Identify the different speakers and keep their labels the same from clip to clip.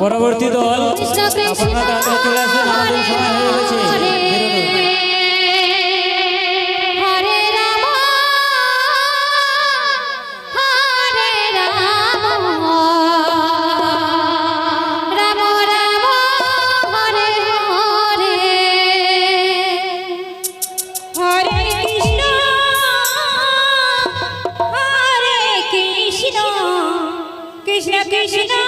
Speaker 1: পরবর্তী দল আপনারা চলে আসবেন আমাদের সময় হয়ে গেছে
Speaker 2: Krishna Krishna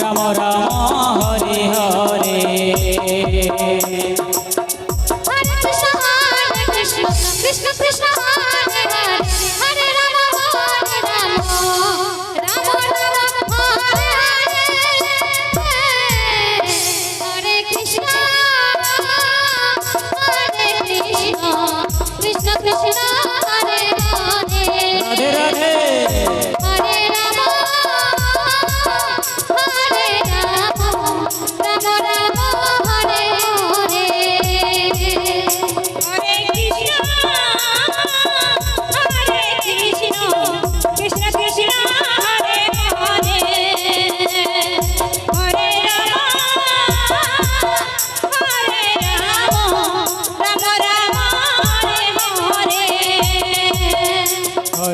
Speaker 2: রাম রাম